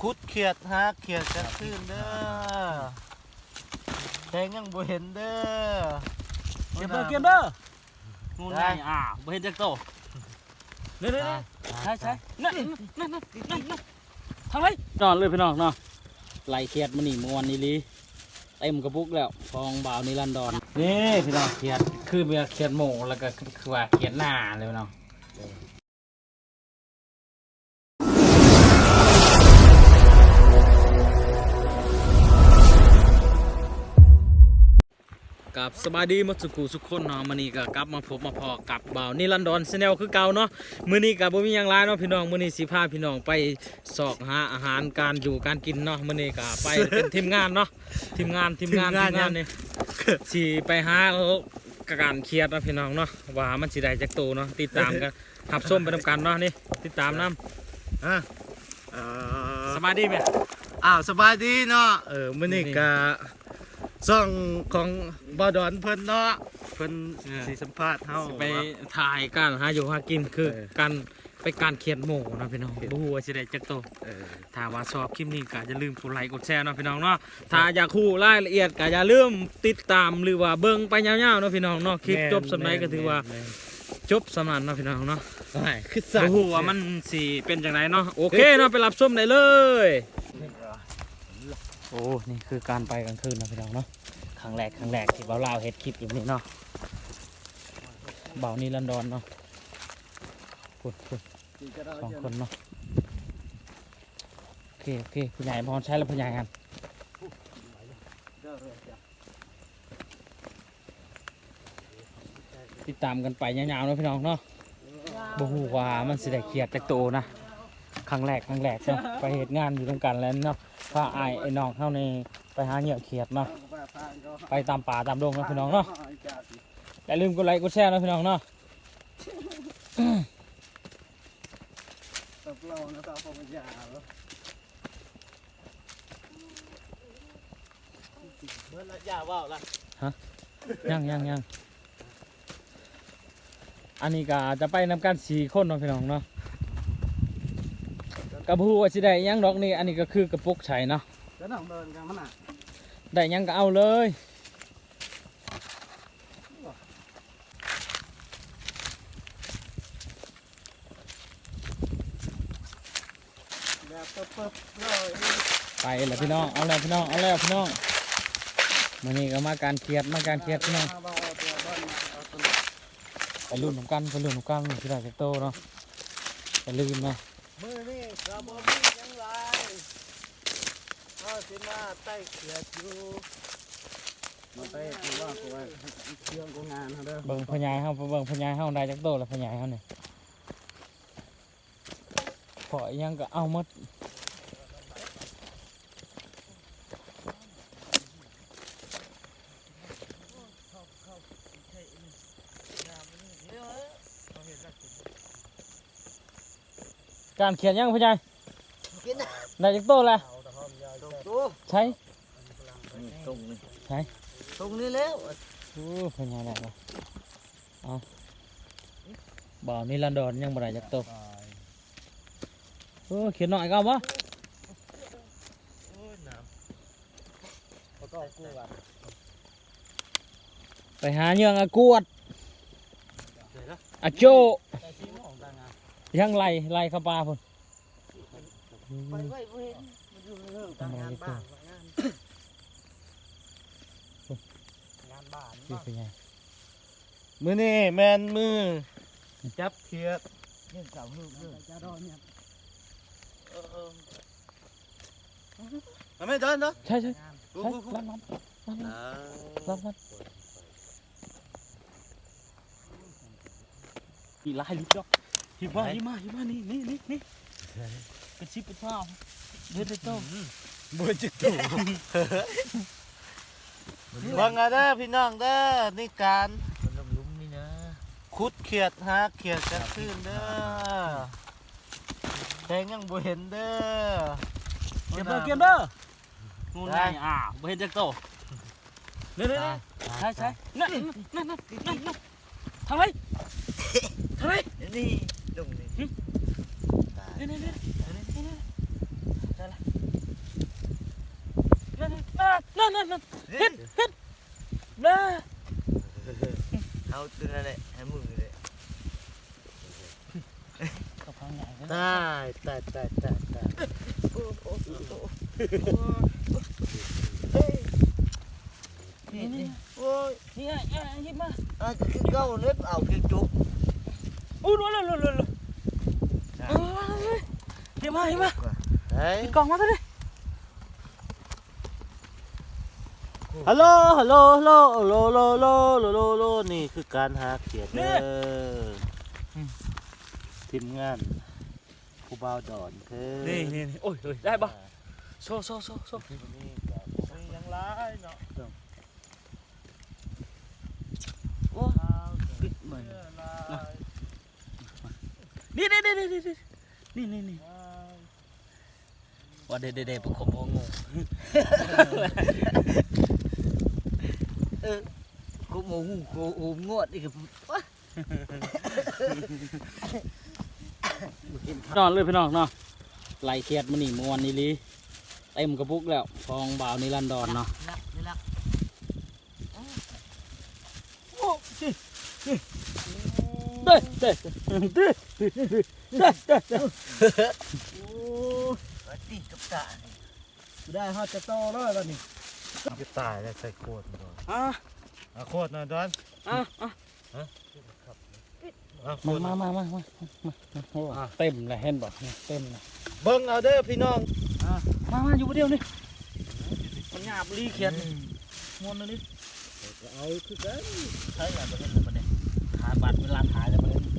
คุดเขียดหาเขียดกันขึ้นเด้อแทงยังบ่เห็นเด้อเก็บเด้อเก็บเด้องูได้ไงอ่าบ่เห็นจักโตเด้อเด้อเด้อใช่ใช่นั่นนั่นนั่นนั่นนั่นทางไหนนอนเลยพี่น้องเนาะไหลเขียดมันนี่มวนนี่ลีเต็มกระปุกแล้วฟองบ่าวนิรันดรนี่พี่น้องเขียดคือเบียร์เขียดหมูแล้วก็คือว่าเขียดหน้าเลยพี่น้อง กับสบายดีหมดสุขุสุขคนเนาะมื้อนี้ก็กลับมาพบมาพอกับบ่าวนิรันดรชาแนลคือเก่าเนาะมื้อนี้ก็บ่มีหยังหลายเนาะพี่น้องมื้อนี้สิพาพี่น้องไปสอกหาอาหารการอยู่การกินเนาะมื้อนี้ก็ไปเป็นทีมงานเนาะทีมงานทีมงานทีมงานนี่สิไปหาการเครียดเนาะพี่น้องเนาะว่ามันสิได้จักโตเนาะติดตามกันหับส้มไปนํกันเนาะนี่ติดตามนํอะเอ่อสบายดีไหมอ้าวสบายดีเนาะเออมื้อนี้นี่ก็ ซ่องของบ่าวดอนเพิ่นเนาะเพิ่นเออสิสัมภาษณ์เฮาไปถ่ายการหาอยู่หากินคือเออการไปการเขียนหมูเนาะพี่น้องบ่ฮู้ว่าสิได้จักโตเออถ้าว่าชอบคลิปนี้ก็อย่าลืมกดไลค์กดแชร์เนาะพี่น้องเนาะถ้าอยากรู้รายละเอียดก็อย่าลืมติดตามหรือว่าเบิ่งไปยาวๆเนาะพี่น้องเนาะคลิปจบสำไหนก็ถือว่าแม่นจบสำนันเนาะพี่น้องเนาะแม่นคือสัตบ่ว์ฮู้ว่ามันสิเป็นจังไดเนาะโอเคเนาะไปรับชมได้เลย โอ้นี่คือการไปกลางคืนนะพี่น้องเนาะครั้งแรกครั้งแรกที่เบาลาวเฮ็ดคลิปอยู่นี่เนาะเบานี่ลันดอนเนาะพูดพูดสองคนเนาะโอเคโอเคผู้ใหญ่พรใช้แล้วผู้ใหญ่กันติดตามกันไปยาวๆนะพี่น้องเนาะบ่ฮู้ว่ามันสิได้เครียดจากโตนะครั้งแรกครั้งแรกเนาะไปเฮ็ดงานอยู่ตรงกันแล้วเนาะ พาอ้ายไอ้น้องเฮานี่ไปหาเหยื่อเขียดเนาะไปตามป่าตามดงเนาะพี่น้องเนาะอย่าลืมกดไลค์กดแชร์เนาะพี่น้องเนาะตับเรานะตับปัญญาเหรอเบิ่นละยาว่าวละยังยังยังอันนี้ก็จะไปนำกันสี่คนเนาะพี่น้องเนาะ กระพูว่าสิได้หยังดอกนี่อันนี้ก็คือกระปุกไฉเนาะแล้วน้องเดินกันมันน่ะได้หยังก็เอาเลยแบบเปิบๆเลยไปแล้วพี่น้องเอาแล้วพี่น้องเอาแล้วพี่น้องมื้อนี้ก็มาการเครียดมาการเครียดพี่น้องเอาตัวเบิ่นเอาตัวไปลุ้นน้ำกันไปลุ้นน้ำกันพี่น้องจะโตเนาะไปลืมนะ มือนี่กระบอกมีหยังไรเอาสิมาใต้เขียดอยู่มาใต้คือว่ากูว่าเครื่องกูงานเขาเด้อเบิ่งพญายเฮาเบิ่งพญายเฮาได้จักโตแล้วพญายเฮาเนี่ยพออีหยังก็เอาหมด การเขียนยังพี่ใหญ่กินนะได้จักโตแล้วตัวใช่ตรงนี้ใช่ตรงนี้แล้วโอ้พี่ใหญ่ได้แล้วเอาบ่าวนี่ลันดอนยังบ่ได้จักโตโอ้เขียนหน่อยก็เอาบ่แล้วก็กูอะไปหาเยื่องอากวดอาโจ ยังไล่ไล่เข้าป่าพุ่นไปไว้เว้นมันอยู่ในเรื่องต่างงานบ้านงานงานบ้านพี่เป็นไงมือนี่แมนมือ จับเขียดเรื่องเก่าเรื่องเรื่องจะรอเนี่ยเออเออเอาไม่เดินเนาะใช่ใช่กูใช่กูกูรับรับรับอ่ารับรับอีไล่ลิบดอก หิบมาหิบมาหิบมานี่นี่นี่นี่เป็นชิปเป็นเท้าเด็ดเด็ดโตบนจิตถูฟังเอาเด้อพี่น้องเด้อนี่การมันลงลุมนี่นะคุดเขียดหาเขียดกันขึ้นเด้อแทงยังบ่เห็นเด้อเก็บเด้อเก็บเด้องูได้ไงอ่าบ่เห็นจักโตเด้อเด้อเด้อใช่ใช่นั่นนั่นนั่นนั่นนั่นทางไหนทางไหนนี่ นี่นี่นี่นี่นี่นี่อะนั่นนั่นนั่นเฮ็ดเฮ็ดเด้อเอาตัวนั่นแหละให้มึงเลยกับพังใหญ่ตายตายตายตายตายนี่นี่โอ้ยนี่ไงยิบมาอะคือเก้าเล็บเอาคือจุกอู้รู้เลยรู้เลยาเห็นมาเฮ้ปกองมาซะดิฮัลโหลฮัลโหลฮัลโหลฮัลโหลฮัลโหลนี่คือการหาเขียดเด้อทีมงานผู้บ่าวดอนเพิ่นี่นี่โอ้ยได้บ่โซ่โซ่โซ่โซ่ยังร้ายเนาะโอ้ปิดมืนนี่นี่นี่นี่นี่นี่นี่ ว่าเด็ดเด็ดประคบงงกูหมูกูอูงวดอีกนอนเลยพี่น้องเนาะไล่เครียดมันนี่มวนนี่ลีเต็มกระปุกแล้วฟองบ่าวนิรันดรเนาะนักนี่นักเด้เด้เด้เด้เด้เด้โอ้ยตี กับตาได้ฮอดจะโตแล้วตอนนี้จะตายแล้วใส่โคตรมันอะอะโคตรนะดอนอะอะอะโคมาตรมามามามาโอ้เต็มเลยเห็นบอกเต็มเลยเบิ่งเอาเด้อพี่น้องมามาอยู่ประเดียวนี่มันหยาบลีเขียนมวนเลยนี่เอาคือกันใช่แบบนี้มันเนี่ยขาบัตรเวลาขายจะมาเล่น อยู่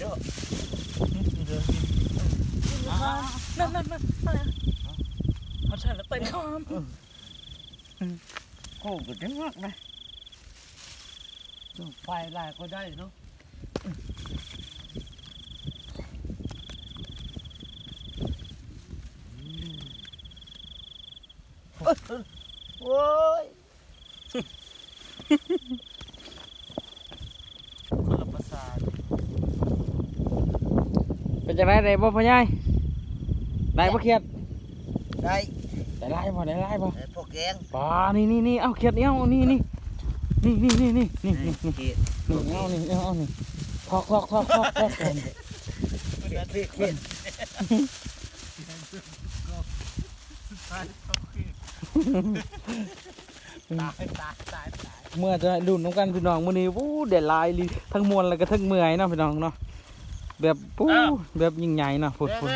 กิ นดีเด้อนั่นนั่นนั่นอะไรเขาใช่แล้วเต็มคอมโอ้ก็จังมากนะไฟลายก็ได้เนาะโอ้ยคนละภาษา เป็นจังไรได้บ่พ่อใหญ่ได้บ่เขียดได้ได้ไล่บ่ได้ไล่บ่ไอ้พวกแกงป่านี่นี่นี่เอาเขียดนี่เอานี่นี่นี่นี่นี่นี่นี่นี่นี่เขียดนี่เอานี่เอานี่ทอกทอกทอกทอกทอกก่อนเขียดเขียดตายตายตายตายเมื่อจะดุนน้ำกันพี่น้องมื้อนี้วู้เด็ดลายลีทั้งมวลแล้วก็ทั้งเมื่อยเนาะพี่น้องเนาะ แบบปู้แบบยิ่งใหญ่เนาะพุ่นพุ่น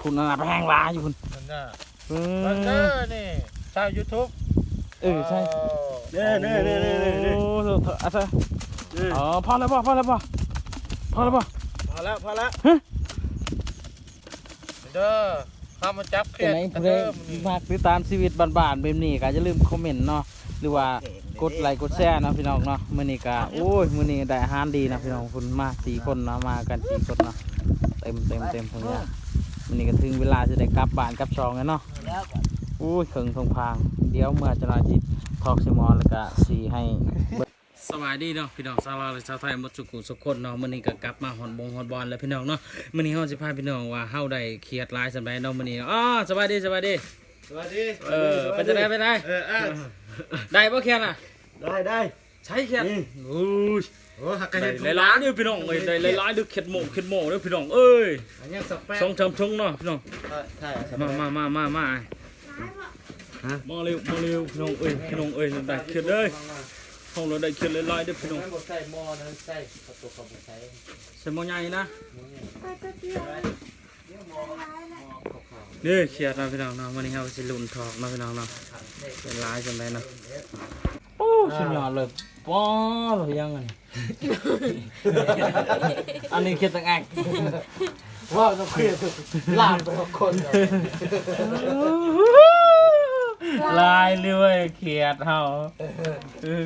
พุ่นน่ะแพงลายอยู่พุ่นมันน่ะเอมันเด้ออนี่ชาวยูทูบเออใช่เด้อเด้อเด้อเด้อเด้อเด้อโอ้โหอะใช่อ๋อพอแล้วป่ะพอแล้วป่ะพอแล้วป่ะ พอแล้วพอแล้วฮะ เด้อข้ามาจับเขีเป็นยดไหนกันผู้ใดเด้อมื้อนี้ มากติดตามชีวิตบ้านๆแบบนี้ก็อย่าลืมคอมเมนต์เนาะหรือว่า กดไลค์กดแชร์เนาะพี่น้องเนาะมื้อนี้ก็โอ้ยมื้อนี้ได้อาหารดีนะพี่น้องคุณมาสี่คนเนาะมากันสี่คนเนาะเต็มเต็มเต็มพุ่นเนี่ยมื้อนี้ก็ถึงเวลาจะได้กลับบ้านกลับช่องแล้วเนาะแล้วก็อุ้ยเขิงทงพาง เดี๋ยวเมื่อจะนาจิตทอกซิมอนแล้วก็สีให้สบายดีเนาะพี่น้องชาวลาวและชาวไทยหมดสุขุสุขคนเนาะมื้อนี้ก็กลับมาฮอนบงฮอนบอลแล้วพี่น้องเนาะมื้อนี้เฮาสิพาพี่น้องว่าเฮาได้เครียดหลายสำาใดเนาะมื้อนี้อ๋อสบายดีสบายดีสวัสดี เออ เป็นจังได๋เป็นไดเอออะได้บ่เครียดน่ะ ได้ได้ใช้เครียดอู้ยโอ้หักกระได้เห็ดหลายๆเด้อพี่น้องเอ้ยได้หลายๆเด้อเข็ดหมูเข็ดหมูเด้อพี่น้องเอ้ยอันนี้สเปรย์สองชำชงเนาะพี่น้องใช่มามามามามามาเร็วมาเร็วพี่น้องเอ้ยพี่น้องเอ้ยได้เครียดเด้อห้องเราได้เครียดหลายๆเด้อพี่น้องไม่ใส่หม้อนะใส่ประตูเขาไม่ใส่ใส่หม้อใหญ่นะนี่เครียดนะพี่น้องเนาะวันนี้เราสิลุ้นทองเนาะพี่น้องเนาะเป็นร้ายจังไดเนาะ โอ้สุดยอดเลยป้อเลยยังไงอันนี้เครียดตั้งแอกว่าต้องเครียดลามไปทุกคนลายเรื่อยเครียดเฮาเออ